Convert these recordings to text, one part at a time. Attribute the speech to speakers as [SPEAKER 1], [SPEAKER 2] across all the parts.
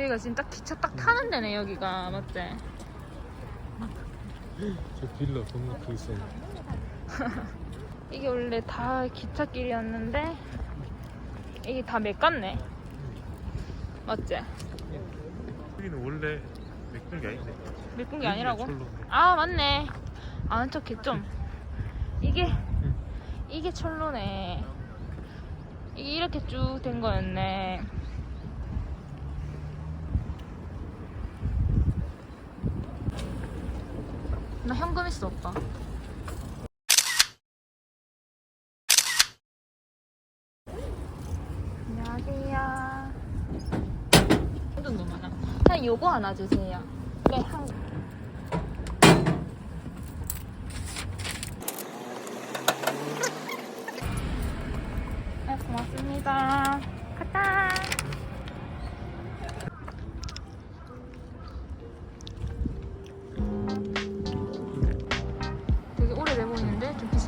[SPEAKER 1] 여기가 지금 딱 기차 딱 타는 데네 여기가 맞지?
[SPEAKER 2] 저 빌라 겁나 크게 써.
[SPEAKER 1] 이게 원래 다 기찻길이었는데 이게 다 메꿨네 맞지?
[SPEAKER 2] 여기는 원래 맥북이 아닌데.
[SPEAKER 1] 메꾼 게 아니라고? 아 맞네 아는 척해 좀 이게 이게 철로네 이게 이렇게 쭉 된 거였네 나 현금 있어 오빠. 안녕하세요. 이 정도 많아. 그냥 요거 하나 주세요. 네 한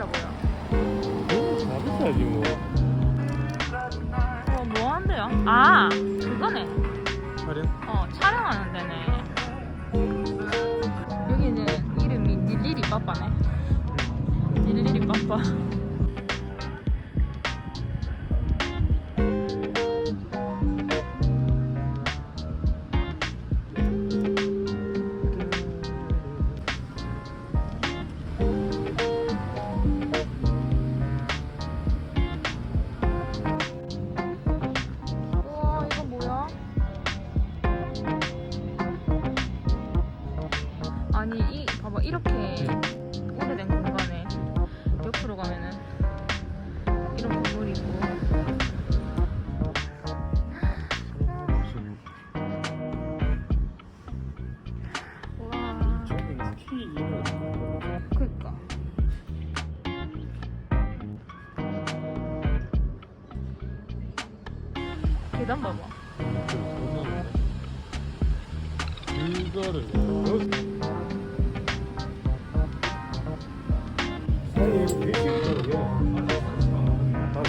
[SPEAKER 1] 비싸 보여.
[SPEAKER 2] 나비싸지 뭐.
[SPEAKER 1] 어, 뭐 한대요? 아, 그거네.
[SPEAKER 2] 촬영?
[SPEAKER 1] 어, 촬영하는 데네. 여기는 이름이 닐리리 빠빠네. 닐리리 빠빠. 계단 봐봐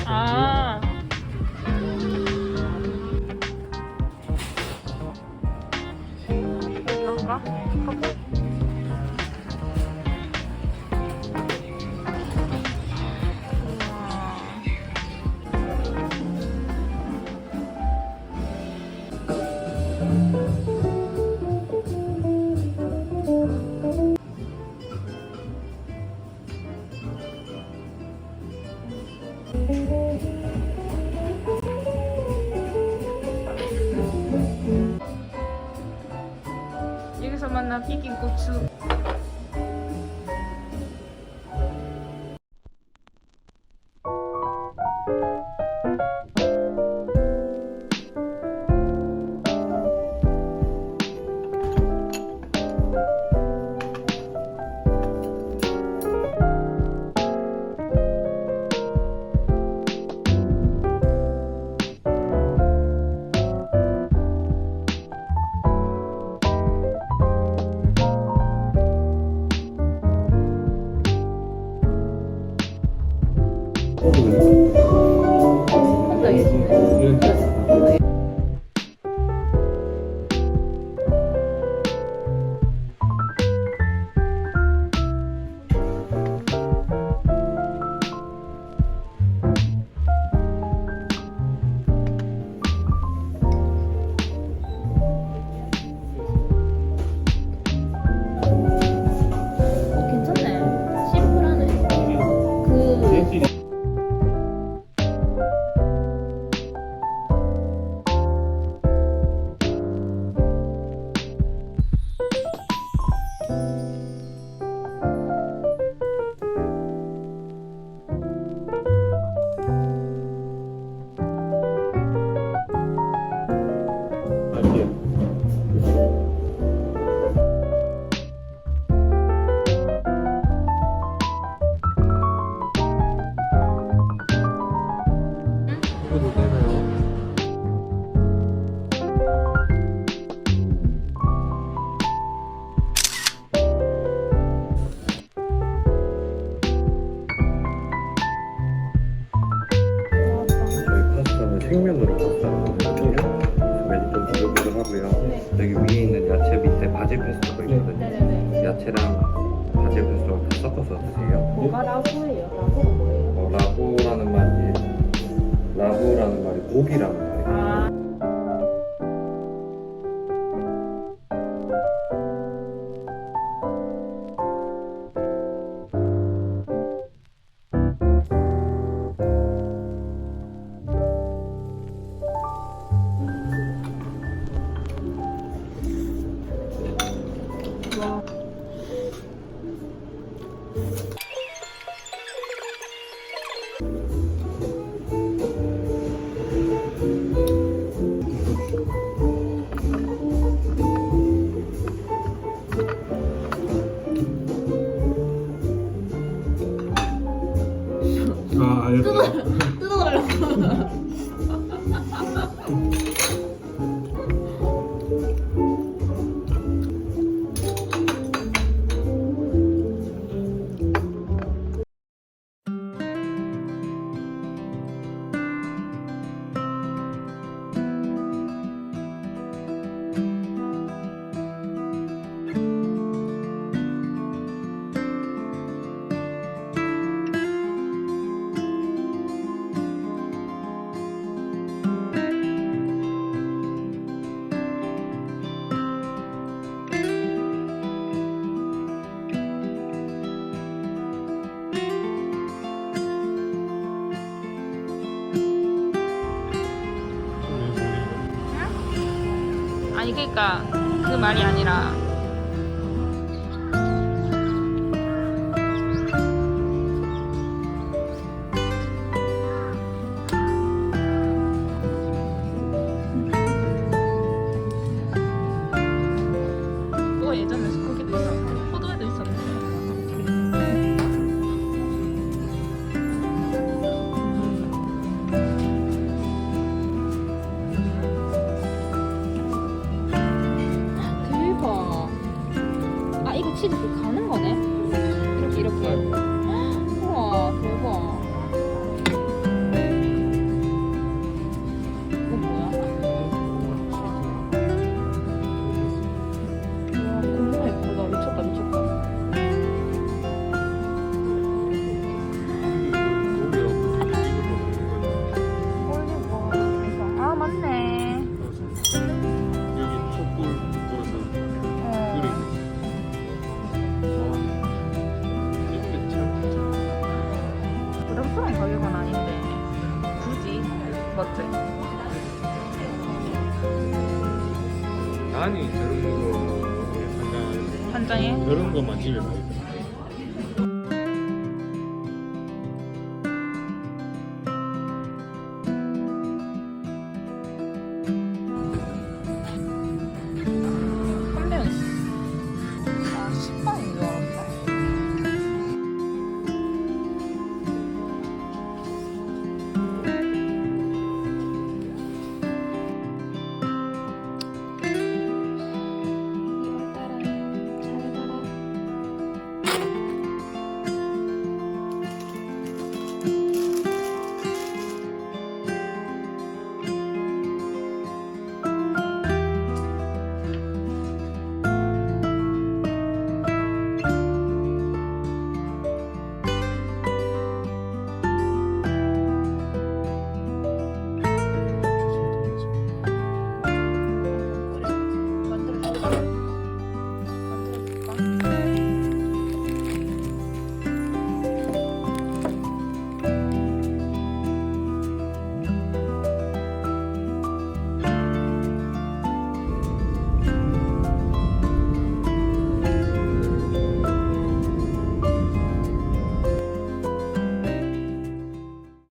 [SPEAKER 2] 아
[SPEAKER 1] 이건가? 커피? 여기서 만난 삐긴 고추
[SPEAKER 3] 생면으로 파스타를 먹거든요. 메뉴 좀 드셔보도록 하고요.
[SPEAKER 1] 네.
[SPEAKER 3] 여기 위에 있는 야채 밑에 바질 페스토가 있거든요.
[SPEAKER 1] 네네네.
[SPEAKER 3] 야채랑 바질 페스토를 다 섞어서 드세요.
[SPEAKER 1] 뭐가 라구예요? 라구가 뭐예요?
[SPEAKER 3] 어, 라구라는 말이 라구라는 말이 고기라는 말이에요.
[SPEAKER 1] 아.
[SPEAKER 2] 아 아니
[SPEAKER 1] 아니 그러니까 그 말이 아니라. 그거 예전에 치즈 그가 맞지?
[SPEAKER 2] 아니 저런 거 상당히
[SPEAKER 1] 한 장에?
[SPEAKER 2] 저런 것만 집에 많이